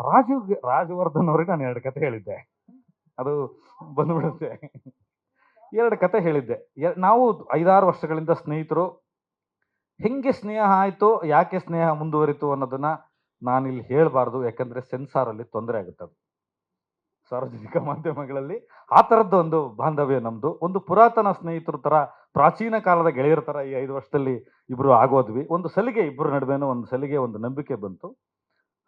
ರಾಜು, ರಾಜವರ್ಧನ್ ಅವ್ರಿಗೆ ನಾನು ಎರಡು ಕತೆ ಹೇಳಿದ್ದೆ. ಅದು ಬಂದ್ಬಿಡುತ್ತೆ. ಎರಡು ಕತೆ ಹೇಳಿದ್ದೆ. ನಾವು ಐದಾರು ವರ್ಷಗಳಿಂದ ಸ್ನೇಹಿತರು. ಹೆಂಗೆ ಸ್ನೇಹ ಆಯ್ತು, ಯಾಕೆ ಸ್ನೇಹ ಮುಂದುವರಿತು ಅನ್ನೋದನ್ನ ನಾನಿಲ್ಲಿ ಹೇಳಬಾರ್ದು. ಯಾಕಂದ್ರೆ ಸೆನ್ಸಾರ್ ಅಲ್ಲಿ ತೊಂದರೆ ಆಗುತ್ತೆ ಅದು. ಸಾರ್ವಜನಿಕ ಮಾಧ್ಯಮಗಳಲ್ಲಿ ಆ ಥರದ್ದು ಒಂದು ಬಾಂಧವ್ಯ ನಮ್ಮದು ಒಂದು ಪುರಾತನ ಸ್ನೇಹಿತರ ತರ ಪ್ರಾಚೀನ ಕಾಲದ ಗೆಳೆಯರ ತರ ಈ ಐದು ವರ್ಷದಲ್ಲಿ ಇಬ್ರು ಆಗೋದ್ವಿ. ಒಂದು ಸಲಿಗೆ ಇಬ್ಬರ ನಡುವೆನೂ ಒಂದು ಸಲಿಗೆ ಒಂದು ನಂಬಿಕೆ ಬಂತು.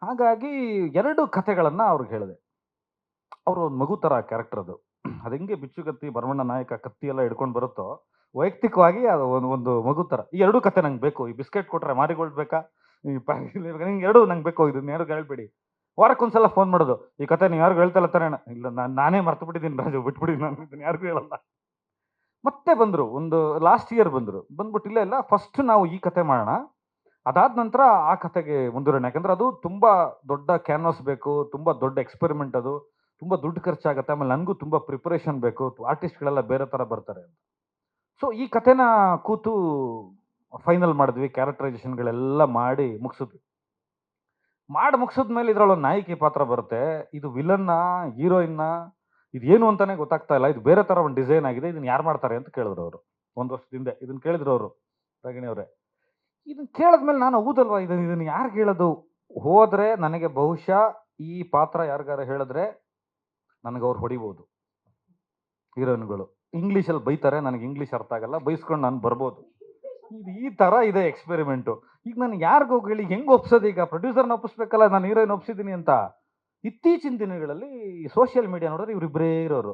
ಹಾಗಾಗಿ ಎರಡು ಕಥೆಗಳನ್ನು ಅವ್ರಿಗೆ ಹೇಳಿದೆ. ಅವರು ಒಂದು ಮಗು ಥರ ಕ್ಯಾರೆಕ್ಟರ್ ಅದು. ಅದು ಹೆಂಗೆ ಬಿಚ್ಚು ಕತ್ತಿ ಬರವಣ್ಣ ನಾಯಕ ಕತ್ತಿ ಎಲ್ಲ ಹಿಡ್ಕೊಂಡು ಬರುತ್ತೋ, ವೈಯಕ್ತಿಕವಾಗಿ ಅದು ಒಂದು ಒಂದು ಮಗು ಥರ ಈ ಎರಡು ಕತೆ ನಂಗೆ ಬೇಕು. ಈ ಬಿಸ್ಕೆಟ್ ಕೊಟ್ಟರೆ ಮಾರಿಗೋಲ್ಡ್ ಬೇಕಾ? ಎರಡು ನಂಗೆ ಬೇಕು. ಇದನ್ನ ಯಾರಿಗೂ ಹೇಳ್ಬೇಡಿ. ವಾರಕ್ಕೊಂದ್ಸಲ ಫೋನ್ ಮಾಡೋದು. ಈ ಕತೆ ನೀವು ಯಾರಿಗೂ ಹೇಳ್ತಲ್ಲ ತಾನೇ? ಇಲ್ಲ, ನಾನು, ನಾನೇ ಮರ್ತು ಬಿಟ್ಟಿದ್ದೀನಿ ರಾಜು. ಬಿಟ್ಬಿಡಿ ನಾನು. ಇದನ್ನ ಯಾರಿಗೂ ಹೇಳಲ್ಲ. ಮತ್ತೆ ಬಂದ್ರು. ಒಂದು ಲಾಸ್ಟ್ ಇಯರ್ ಬಂದ್ರು. ಬಂದ್ಬಿಟ್ಟು ಇಲ್ಲ ಇಲ್ಲ. ಫಸ್ಟ್ ನಾವು ಈ ಕತೆ ಮಾಡೋಣ. ಅದಾದ ನಂತರ ಆ ಕಥೆಗೆ ಮುಂದುವರೋಣ ಯಾಕಂದ್ರೆ ಅದು ತುಂಬ ದೊಡ್ಡ ಕ್ಯಾನ್ವಾಸ್ ಬೇಕು, ತುಂಬ ದೊಡ್ಡ ಎಕ್ಸ್ಪೆರಿಮೆಂಟ್ ಅದು, ತುಂಬ ದುಡ್ಡು ಖರ್ಚಾಗುತ್ತೆ, ಆಮೇಲೆ ನನಗೂ ತುಂಬ ಪ್ರಿಪರೇಷನ್ ಬೇಕು ಆರ್ಟಿಸ್ಟ್ಗಳೆಲ್ಲ ಬೇರೆ ಥರ ಬರ್ತಾರೆ ಸೊ ಈ ಕಥೆನ ಕೂತು ಫೈನಲ್ ಮಾಡಿದ್ವಿ ಕ್ಯಾರೆಕ್ಟರೈಸೇಷನ್ಗಳೆಲ್ಲ ಮಾಡಿ ಮುಗಿಸಿದ್ವಿ. ಮಾಡಿ ಮುಗಿಸಿದ್ಮೇಲೆ ಇದ್ರೊಳಗೆ ನಾಯಕಿ ಪಾತ್ರ ಬರುತ್ತೆ. ಇದು ವಿಲನ್ನ ಹೀರೋಯಿನ್ನ ಇದೇನು ಅಂತಾನೆ ಗೊತ್ತಾಗ್ತಾ ಇಲ್ಲ. ಇದು ಬೇರೆ ಥರ ಒಂದು ಡಿಸೈನ್ ಆಗಿದೆ ಇದನ್ನ ಯಾರು ಮಾಡ್ತಾರೆ ಅಂತ ಕೇಳಿದ್ರು ಅವರು. ಒಂದು ವರ್ಷದಿಂದ ಇದನ್ನ ಕೇಳಿದ್ರು ಅವರು ರಾಗಿಣಿ ಅವರೇ ಇದನ್ನ ಕೇಳಿದ್ಮೇಲೆ ನಾನು ಹೌದಲ್ವಾ ಇದನ್ನ ಇದನ್ನ ಯಾರು ಹೇಳೋದು ಹೋದ್ರೆ ನನಗೆ ಬಹುಶಃ ಈ ಪಾತ್ರ ಯಾರಿಗಾರ ಹೇಳಿದ್ರೆ ನನಗೆ ಅವ್ರು ಹೊಡಿಬೋದು. ಹೀರೋಯಿನ್ಗಳು. ಇಂಗ್ಲೀಷಲ್ಲಿ ಬೈತಾರೆ, ನನಗೆ ಇಂಗ್ಲೀಷ್ ಅರ್ಥ ಆಗಲ್ಲ, ಬೈಸ್ಕೊಂಡು ನಾನು ಬರ್ಬೋದು. ಇದು ಈ ತರ ಇದೆ ಎಕ್ಸ್ಪೆರಿಮೆಂಟು. ಈಗ ನಾನು ಯಾರಿಗೂ ಹೇಳಿ ಹೆಂಗ್ ಒಪ್ಸೋದು? ಈಗ ಪ್ರೊಡ್ಯೂಸರ್ನ ಒಪ್ಪಿಸ್ಬೇಕಲ್ಲ ನಾನು ಹೀರೋಯಿನ್ ಒಪ್ಸಿದ್ದೀನಿ ಅಂತ. ಇತ್ತೀಚಿನ ದಿನಗಳಲ್ಲಿ ಸೋಷಿಯಲ್ ಮೀಡಿಯಾ ನೋಡಿದ್ರೆ ಇವರಿಬ್ಬರೇ ಇರೋರು.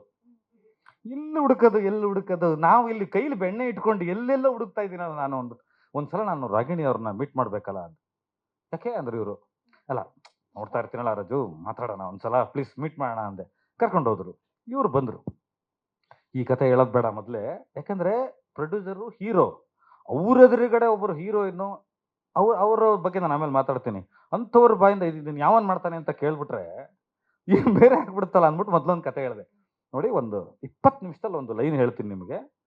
ಎಲ್ಲಿ ಹುಡುಕೋದು ಎಲ್ಲಿ ಹುಡುಕೋದು? ನಾವು ಇಲ್ಲಿ ಕೈಲಿ ಬೆಣ್ಣೆ ಇಟ್ಕೊಂಡು ಎಲ್ಲೆಲ್ಲ ಹುಡುಕ್ತಾ ಇದ್ದೀನಲ್ಲ ನಾನು ಒಂದು ಒಂದ್ಸಲ ನಾನು ರಾಗಿಣಿ ಅವ್ರನ್ನ ಮೀಟ್ ಮಾಡ್ಬೇಕಲ್ಲ ಅಂತ. ಯಾಕೆ ಅಂದ್ರೆ ಇವರು, ಅಲ್ಲ, ನೋಡ್ತಾ ಇರ್ತೀನಲ್ಲ ರಾಜು, ಮಾತಾಡೋಣ, ಒಂದ್ಸಲ ಪ್ಲೀಸ್ ಮೀಟ್ ಮಾಡೋಣ ಅಂದೆ. ಕರ್ಕೊಂಡು ಹೋದ್ರು. ಇವ್ರು ಬಂದ್ರು. ಈ ಕತೆ ಹೇಳೋದ್ ಬೇಡ ಮೊದಲೇ. ಯಾಕಂದ್ರೆ ಪ್ರೊಡ್ಯೂಸರು ಹೀರೋ ಅವ್ರ ಎದುರುಗಡೆ ಒಬ್ಬರು ಹೀರೋಯಿನ್ನು ಅವ್ರ, ಅವರ ಬಗ್ಗೆ ನಾನು ಆಮೇಲೆ ಮಾತಾಡ್ತೀನಿ. ಅಂಥವ್ರ ಬಾಯಿಂದ ಇದನ್ನ ಯಾವನ್ ಮಾಡ್ತಾನೆ ಅಂತ ಕೇಳ್ಬಿಟ್ರೆ ಏನು ಬೇರೆ ಆಗ್ಬಿಡ್ತಲ್ಲ ಅಂದ್ಬಿಟ್ಟು ಮೊದಲೊಂದು ಕತೆ ಹೇಳಿದೆ. ನೋಡಿ, ಒಂದು ಇಪ್ಪತ್ತು ನಿಮಿಷದಲ್ಲಿ ಒಂದು ಲೈನ್ ಹೇಳ್ತೀನಿ ನಿಮಗೆ.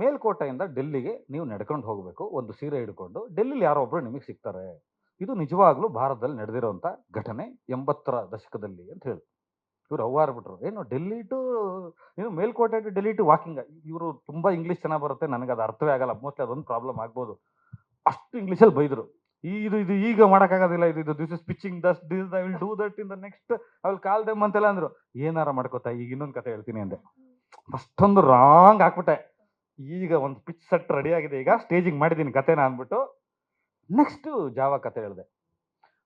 ಮೇಲ್ಕೋಟೆಯಿಂದ ಡೆಲ್ಲಿಗೆ ನೀವು ನಡ್ಕೊಂಡು ಹೋಗಬೇಕು. ಒಂದು ಸೀರೆ ಹಿಡ್ಕೊಂಡು ಡೆಲ್ಲಿಲಿ ಯಾರೋ ಒಬ್ಬರು ನಿಮಗೆ ಸಿಗ್ತಾರೆ. ಇದು ನಿಜವಾಗ್ಲೂ ಭಾರತದಲ್ಲಿ ನಡೆದಿರೋಂಥ ಘಟನೆ ಎಂಬತ್ತರ ದಶಕದಲ್ಲಿ ಅಂತ ಹೇಳಿ. ಇವ್ರು ಅವ್ವಾರ ಬಿಟ್ರು. ಏನು ಡೆಲ್ಲಿ ಟು ಏನು Melkote to Delhi to walking ಇವರು ತುಂಬಾ ಇಂಗ್ಲೀಷ್ ಚೆನ್ನಾಗಿ ಬರುತ್ತೆ. ನನಗೆ ಅದು ಅರ್ಥವೇ ಆಗಲ್ಲ. ಮೋಸ್ಟ್ಲಿ ಅದೊಂದು ಪ್ರಾಬ್ಲಮ್ ಆಗ್ಬೋದು. ಅಷ್ಟು ಇಂಗ್ಲೀಷಲ್ಲಿ ಬೈದರು. ಇದು ಇದು ಈಗ ಮಾಡೋಕ್ಕಾಗೋದಿಲ್ಲ. ಇದು ಇದು this is pitching thus this I will do that in the next I will call them ಅಂತೆಲ್ಲ ಅಂದರು. ಏನಾರ ಮಾಡ್ಕೋತಾ? ಈಗ ಇನ್ನೊಂದು ಕತೆ ಹೇಳ್ತೀನಿ ಅಂದೆ. ಅಷ್ಟೊಂದು ರಾಂಗ್ ಹಾಕ್ಬಿಟ್ಟೆ ಈಗ ಒಂದು ಪಿಚ್ ಸೆಟ್ ರೆಡಿ ಆಗಿದೆ. ಈಗ ಸ್ಟೇಜಿಂಗ್ ಮಾಡಿದ್ದೀನಿ ಕತೆನ ಅಂದ್ಬಿಟ್ಟು ನೆಕ್ಸ್ಟ್ ಜಾವ ಕತೆ ಹೇಳಿದೆ.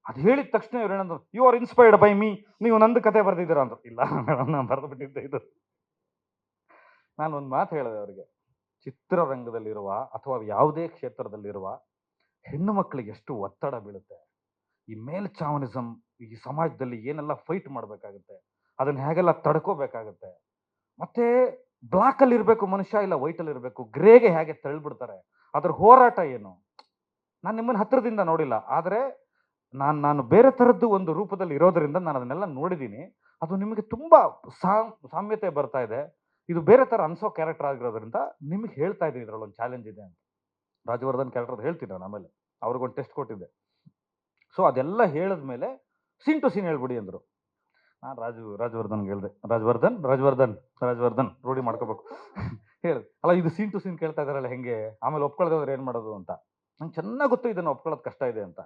ಅದು ಹೇಳಿದ ತಕ್ಷಣ ಇವ್ರು ಏನಂದ್ರು you are inspired by me ನೀವು ನಂದು ಕತೆ ಬರೆದಿದ್ದೀರಾ? ಅಂದ್ರು. ಇಲ್ಲ ಮೇಡಮ್ ನಾನು ಬರೆದು ಬಿಟ್ಟಿದ್ದೆ ಇದು. ನಾನು ಒಂದು ಮಾತು ಹೇಳಿದೆ ಅವರಿಗೆ. ಚಿತ್ರರಂಗದಲ್ಲಿರುವ ಅಥವಾ ಯಾವುದೇ ಕ್ಷೇತ್ರದಲ್ಲಿರುವ ಹೆಣ್ಣು ಮಕ್ಕಳಿಗೆ ಎಷ್ಟು ಒತ್ತಡ ಬೀಳುತ್ತೆ. ಈ ಮೇಲ್ಚಾವನಿಸಮ್ ಈ ಸಮಾಜದಲ್ಲಿ ಏನೆಲ್ಲ ಫೈಟ್ ಮಾಡಬೇಕಾಗುತ್ತೆ. ಅದನ್ನ ಹೇಗೆಲ್ಲ ತಡ್ಕೋಬೇಕಾಗುತ್ತೆ. ಮತ್ತೆ ಬ್ಲಾಕ್ ಅಲ್ಲಿ ಇರಬೇಕು ಮನುಷ್ಯ ಇಲ್ಲ ವೈಟ್ ಅಲ್ಲಿ ಇರಬೇಕು. ಗ್ರೇಗೆ ಹೇಗೆ ತಳ್ಳಿಬಿಡ್ತಾರೆ? ಅದ್ರ ಹೋರಾಟ ಏನು? ನಾನು ನಿಮ್ಮನ್ನ ಹತ್ತಿರದಿಂದ ನೋಡಿಲ್ಲ. ಆದರೆ ನಾನು ನಾನು ಬೇರೆ ಥರದ್ದು ಒಂದು ರೂಪದಲ್ಲಿ ಇರೋದರಿಂದ ನಾನು ಅದನ್ನೆಲ್ಲ ನೋಡಿದ್ದೀನಿ ಅದು ನಿಮಗೆ ತುಂಬಾ ಸಾಮ್ಯತೆ ಬರ್ತಾ ಇದೆ. ಇದು ಬೇರೆ ಥರ ಅನ್ಸೋ ಕ್ಯಾರೆಕ್ಟರ್ ಆಗಿರೋದ್ರಿಂದ ನಿಮಗೆ ಹೇಳ್ತಾ ಇದ್ದೀನಿ ಇದ್ರಲ್ಲಿ ಒಂದು ಚಾಲೆಂಜ್ ಇದೆ ಅಂತ. ರಾಜವರ್ಧನ್ ಕ್ಯಾರೆಕ್ಟರ್ ಹೇಳ್ತೀನಿ ನಾನು ಆಮೇಲೆ. ಅವ್ರಿಗೊಂದು ಟೆಸ್ಟ್ ಕೊಟ್ಟಿದ್ದೆ. ಸೊ ಅದೆಲ್ಲ ಹೇಳಿದ್ಮೇಲೆ ಸೀನ್ ಟು ಸೀನ್ ಹೇಳ್ಬಿಡಿ ಅಂದರು. ನಾನು ರಾಜು ರಾಜವರ್ಧನ್ ಹೇಳ್ದೆ. ರಾಜವರ್ಧನ್ ರಾಜವರ್ಧನ್ ರಾಜವರ್ಧನ್, ರೂಢಿ ಮಾಡ್ಕೋಬೇಕು. ಹೇಳಿ. ಅಲ್ಲ, ಇದು ಸೀನ್ ಟು ಸೀನ್ ಕೇಳ್ತಾ ಇದಾರಲ್ಲ ಹೆಂಗೆ? ಆಮೇಲೆ ಒಪ್ಕೊಳ್ಳೋದು ಏನು ಮಾಡೋದು ಅಂತ. ನಂಗೆ ಚೆನ್ನಾಗಿ ಗೊತ್ತು ಇದನ್ನು ಒಪ್ಕೊಳ್ಳೋದು ಕಷ್ಟ ಇದೆ ಅಂತ.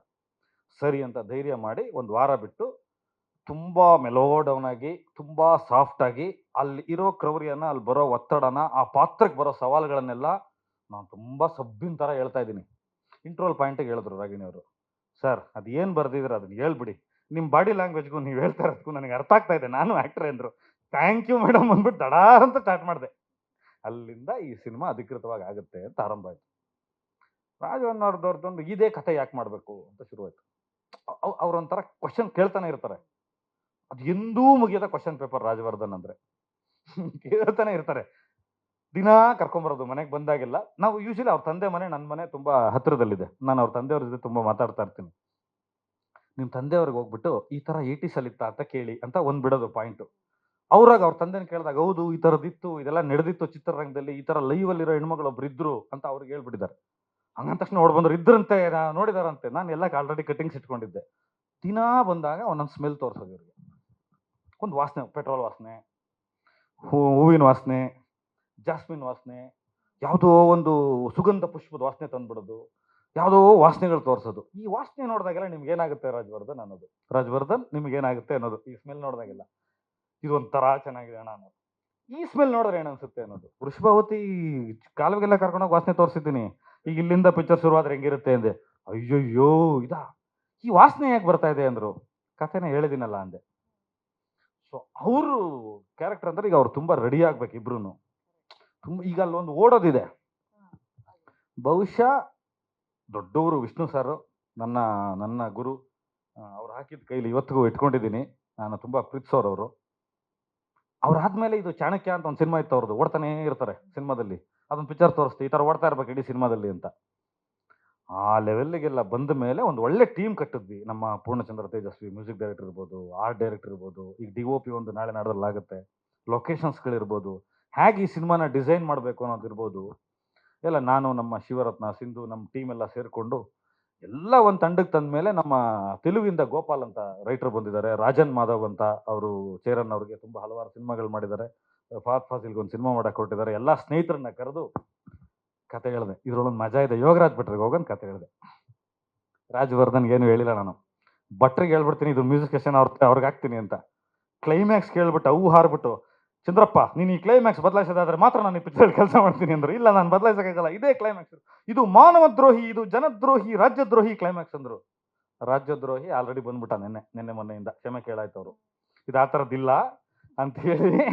ಸರಿ ಅಂತ ಧೈರ್ಯ ಮಾಡಿ ಒಂದು ವಾರ ಬಿಟ್ಟು ತುಂಬಾ ಮೆಲೋ ಡೌನ್ ಆಗಿ, ತುಂಬಾ ಸಾಫ್ಟ್ ಆಗಿ, ಅಲ್ಲಿ ಇರೋ ಕ್ರೌರ್ಯನ, ಅಲ್ಲಿ ಬರೋ ಒತ್ತಡನ, ಆ ಪಾತ್ರಕ್ಕೆ ಬರೋ ಸವಾಲುಗಳನ್ನೆಲ್ಲ ನಾನು ತುಂಬಾ ಸಬ್ಬಿನ ತರ ಹೇಳ್ತಾ ಇದ್ದೀನಿ. ಇಂಟ್ರೋಲ್ ಪಾಯಿಂಟಿಗೆ ಹೇಳಿದ್ರು ರಾಗಿಣಿ ಅವರು ಸರ್ ಅದು ಏನು ಬರ್ದಿದ್ರೆ ಅದನ್ನ ಹೇಳ್ಬಿಡಿ. ನಿಮ್ಮ ಬಾಡಿ ಲ್ಯಾಂಗ್ವೇಜ್ಗೂ ನೀವು ಹೇಳ್ತಾ ಇರೋದಕ್ಕೂ ನನಗೆ ಅರ್ಥ ಆಗ್ತಾ ಇದೆ. ನಾನು ಆಕ್ಟರ್ ಅಂದ್ರು. ಥ್ಯಾಂಕ್ ಯು ಮೇಡಮ್ ಅಂದ್ಬಿಟ್ಟು ದಡಾ ಅಂತ ಸ್ಟಾರ್ಟ್ ಮಾಡಿದೆ. ಅಲ್ಲಿಂದ ಈ ಸಿನಿಮಾ ಅಧಿಕೃತವಾಗಿ ಆಗುತ್ತೆ ಅಂತ ಆರಂಭ ಆಯ್ತು. ರಾಜವನ್ ಅವ್ರದ್ದೊಂದು ಇದೇ ಕಥೆ ಯಾಕೆ ಮಾಡಬೇಕು ಅಂತ ಶುರುವಾಯ್ತು. ಅವ್ರೊಂಥರ ಕ್ವಶನ್ ಕೇಳ್ತಾನೆ ಇರ್ತಾರೆ. ಅದು ಎಂದೂ ಮುಗಿಯದ ಕ್ವಶನ್ ಪೇಪರ್ ರಾಜವರ್ಧನ್ ಅಂದ್ರೆ. ಕೇಳ್ತಾನೆ ಇರ್ತಾರೆ. ದಿನಾ ಕರ್ಕೊಂಬರೋದು, ಮನೆಗೆ ಬಂದಾಗೆಲ್ಲ. ನಾವು ಯೂಶಲಿ ಅವ್ರ ತಂದೆ ಮನೆ ನನ್ನ ಮನೆ ತುಂಬಾ ಹತ್ತಿರದಲ್ಲಿದೆ ನಾನು ಅವ್ರ ತಂದೆಯವ್ರ ಜೊತೆ ತುಂಬಾ ಮಾತಾಡ್ತಾ ಇರ್ತೀನಿ. ನಿಮ್ಮ ತಂದೆಯವ್ರಿಗೆ ಹೋಗ್ಬಿಟ್ಟು ಈ ತರ ಏಟೀಸ್ ಅಲ್ಲಿ ಇತ್ತಾ ಅಂತ ಕೇಳಿ ಅಂತ ಒಂದ್ ಬಿಡೋದು ಪಾಯಿಂಟ್ ಅವ್ರಾಗ ಅವ್ರ ತಂದೆನ ಕೇಳಿದಾಗ, ಹೌದು, ಈ ಥರದ್ದಿತ್ತು ಇದೆಲ್ಲ ನಡೆದಿತ್ತು ಚಿತ್ರರಂಗದಲ್ಲಿ, ಈ ತರ ಲೈವ್ ಅಲ್ಲಿರೋ ಹೆಣ್ಮಗಳು ಒಬ್ರು ಇದ್ರು ಅಂತ ಅವ್ರಿಗೆ ಹೇಳ್ಬಿಟ್ಟಿದ್ದಾರೆ. ಹಂಗಂದ ತಕ್ಷಣ ನೋಡ್ ಬಂದ್ರು, ಇದ್ರಂತೆ ನೋಡಿದಾರಂತೆ, ನಾನು ಎಲ್ಲ ಆಲ್ರೆಡಿ ಕಟಿಂಗ್ಸ್ ಇಟ್ಕೊಂಡಿದ್ದೆ. ದಿನಾ ಬಂದಾಗ ಒಂದೊಂದು ಸ್ಮೆಲ್ ತೋರಿಸೋದು ಇವ್ರಿಗೆ. ಒಂದು ವಾಸನೆ ಪೆಟ್ರೋಲ್ ವಾಸನೆ, ಹೂ- ಹೂವಿನ ವಾಸನೆ ಜಾಸ್ಮಿನ್ ವಾಸನೆ, ಯಾವುದೋ ಒಂದು ಸುಗಂಧ ಪುಷ್ಪದ ವಾಸನೆ ತಂದ್ಬಿಡೋದು. ಯಾವುದೋ ವಾಸನೆಗಳು ತೋರಿಸೋದು. ಈ ವಾಸನೆ ನೋಡಿದಾಗೆಲ್ಲ ನಿಮ್ಗೆ ಏನಾಗುತ್ತೆ ರಾಜವರ್ಧನ್ ಅನ್ನೋದು? ರಾಜವರ್ಧನ್ ನಿಮ್ಗೆ ಏನಾಗುತ್ತೆ ಅನ್ನೋದು? ಈ ಸ್ಮೆಲ್ ನೋಡಿದಾಗೆಲ್ಲ. ಇದು ಒಂಥರ ಚೆನ್ನಾಗಿದೆ ಅಣ್ಣ ಅನ್ನೋದು. ಈ ಸ್ಮೆಲ್ ನೋಡಿದ್ರೆ ಏನನ್ಸುತ್ತೆ ಅನ್ನೋದು? ವೃಷಭಾವತಿ ಕಾಲುವೆಗೆಲ್ಲ ಕರ್ಕೊಂಡೋಗಿ ವಾಸನೆ ತೋರಿಸಿದ್ದೀನಿ. ಈಗ ಇಲ್ಲಿಂದ ಪಿಕ್ಚರ್ ಶುರುವಾದ್ರೆ ಹೆಂಗಿರುತ್ತೆ ಅಂದೆ. ಅಯ್ಯಯ್ಯೋ ಇದಾ? ಈ ವಾಸನೆ ಯಾಕೆ ಬರ್ತಾ ಇದೆ ಅಂದ್ರು? ಕಥೆನ ಹೇಳಿದಿನಲ್ಲ ಅಂದೆ. ಸೊ ಅವರು ಕ್ಯಾರೆಕ್ಟರ್ ಅಂದ್ರೆ ಈಗ ಅವ್ರು ತುಂಬಾ ರೆಡಿ ಆಗ್ಬೇಕು ಇಬ್ರು ತುಂಬ ಈಗ ಅಲ್ಲೊಂದು ಓಡೋದಿದೆ. ಬಹುಶಃ ದೊಡ್ಡವರು ವಿಷ್ಣು ಸರ್ ನನ್ನ ನನ್ನ ಗುರು ಅವ್ರು ಹಾಕಿದ ಕೈಲಿ ಇವತ್ತಿಗೂ ಇಟ್ಕೊಂಡಿದ್ದೀನಿ. ನಾನು ತುಂಬ ಪ್ರೀತಿಸೋರು ಅವರು. ಅವ್ರಾದ್ಮೇಲೆ ಇದು ಚಾಣಕ್ಯ ಅಂತ ಒಂದು ಸಿನಿಮಾ ಇತ್ತು ಅವ್ರದ್ದು ಓಡ್ತಾನೆ ಇರ್ತಾರೆ ಸಿನಿಮಾದಲ್ಲಿ. ಅದೊಂದು ಪಿಕ್ಚರ್ ತೋರಿಸ್ತೀವಿ, ಈ ಥರ ಓಡ್ತಾ ಇರ್ಬೇಕು ಇಡೀ ಸಿನಿಮಾದಲ್ಲಿ ಅಂತ. ಆ ಲೆವೆಲ್ಗೆಲ್ಲ ಬಂದ ಮೇಲೆ ಒಂದು ಒಳ್ಳೆ ಟೀಮ್ ಕಟ್ಟಿದ್ವಿ. ನಮ್ಮ ಪೂರ್ಣಚಂದ್ರ ತೇಜಸ್ವಿ ಮ್ಯೂಸಿಕ್ ಡೈರೆಕ್ಟರ್ ಇರ್ಬೋದು ಆರ್ಟ್ ಡೈರೆಕ್ಟರ್ ಇರ್ಬೋದು, ಈಗ ಡಿ ಒ ಪಿ ಒಂದು ನಾಳೆ ನಾಡದಲ್ಲಾಗುತ್ತೆ ಲೊಕೇಶನ್ಸ್ಗಳಿರ್ಬೋದು ಹೇಗೆ ಈ ಸಿನಿಮಾನ ಡಿಸೈನ್ ಮಾಡಬೇಕು ಅನ್ನೋದಿರ್ಬೋದು. ಎಲ್ಲ ನಾನು, ನಮ್ಮ ಶಿವರತ್ನ, ಸಿಂಧು, ನಮ್ಮ ಟೀಮ್ ಎಲ್ಲ ಸೇರಿಕೊಂಡು ಎಲ್ಲ ಒಂದು ತಂಡಕ್ಕೆ ತಂದ ಮೇಲೆ ನಮ್ಮ ತೆಲುಗಿಂದ ಗೋಪಾಲ್ ಅಂತ ರೈಟರ್ ಬಂದಿದ್ದಾರೆ. ರಾಜನ್ ಮಾಧವ್ ಅಂತ ಅವರು ಚೇರನ್ ಅವ್ರಿಗೆ ತುಂಬ ಹಲವಾರು ಸಿನಿಮಾಗಳು ಮಾಡಿದ್ದಾರೆ. ಫಾತ್ ಫಾಸಿಲ್ಗೆ ಒಂದು ಸಿನಿಮಾ ಮಾಡಕ್ಕೆ ಕೊಟ್ಟಿದ್ದಾರೆ. ಎಲ್ಲ ಸ್ನೇಹಿತರನ್ನ ಕರೆದು ಕತೆ ಹೇಳಿದೆ. ಇದ್ರೊಳಗೆ ಮಜಾ ಇದೆ. ಯೋಗರಾಜ್ ಭಟ್ರಿಗೆ ಹೋಗೋನ್ ಕತೆ ಹೇಳಿದೆ. ರಾಜವರ್ಧನ್ಗೆ ಏನು ಹೇಳಿಲ್ಲ ನಾನು. ಭಟ್ರಿಗೆ ಹೇಳ್ಬಿಡ್ತೀನಿ ಇದು ಮ್ಯೂಸಿಕ್ ಸ್ಟೇಷನ್ ಅವ್ರ, ಅವ್ರಿಗೆ ಹಾಕ್ತೀನಿ ಅಂತ. ಕ್ಲೈಮ್ಯಾಕ್ಸ್ ಕೇಳ್ಬಿಟ್ಟು ಅವು ಹಾರ್ಬಿಟ್ಟು ಚಂದ್ರಪ್ಪ, ನೀನು ಈ ಕ್ಲೈಮ್ಯಾಕ್ಸ್ ಬದಲಾಯಿಸೋದಾದ್ರೆ ಮಾತ್ರ ನಾನು ಈ ಪಿಕ್ಚರ್ ಕೆಲಸ ಮಾಡ್ತೀನಿ ಅಂದ್ರು. ಇಲ್ಲ, ನಾನು ಬದಲಾಯಿಸೋಕ್ಕಾಗಲ್ಲ. ಇದೇ ಕ್ಲೈಮ್ಯಾಕ್ಸ್ ಇದು ಮಾನವ ದ್ರೋಹಿ ಇದು ಜನದ್ರೋಹಿ, ರಾಜ್ಯದ್ರೋಹಿ ಕ್ಲೈಮ್ಯಾಕ್ಸ್ ಅಂದ್ರು. ರಾಜ್ಯದ್ರೋಹಿ ಆಲ್ರೆಡಿ ಬಂದ್ಬಿಟ್ಟ ನಿನ್ನೆ ನಿನ್ನೆ ಮೊನ್ನೆಯಿಂದ. ಕ್ಷಮೆ ಕೇಳಾಯ್ತು ಅವರು. ಇದು ಆ ಥರದ್ದಿಲ್ಲ ಹೇಳಿ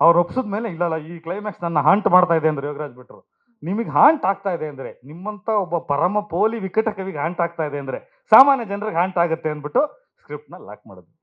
ಅವ್ರು ಒಪ್ಸಿದ ಮೇಲೆ, ಇಲ್ಲಲ್ಲ, ಈ ಕ್ಲೈಮ್ಯಾಕ್ಸ್ ನನ್ನ ಹಾಂಟ್ ಮಾಡ್ತಾ ಇದೆ ಅಂದ್ರೆ ಯೋಗರಾಜ್ ಬಿಟ್ರು ನಿಮಗೆ ಹಾಂಟ್ ಆಗ್ತಾ ಇದೆ ಅಂದ್ರೆ, ನಿಮ್ಮಂತ ಒಬ್ಬ ಪರಮ ಪೋಲಿ ವಿಕಟ ಕವಿಗೆ ಹಾಂಟ್ ಆಗ್ತಾ ಇದೆ ಅಂದ್ರೆ, ಸಾಮಾನ್ಯ ಜನರಿಗೆ ಹಾಂಟ್ ಆಗುತ್ತೆ ಅಂದ್ಬಿಟ್ಟು ಸ್ಕ್ರಿಪ್ಟ್ನ ಲಾಕ್ ಮಾಡೋದು.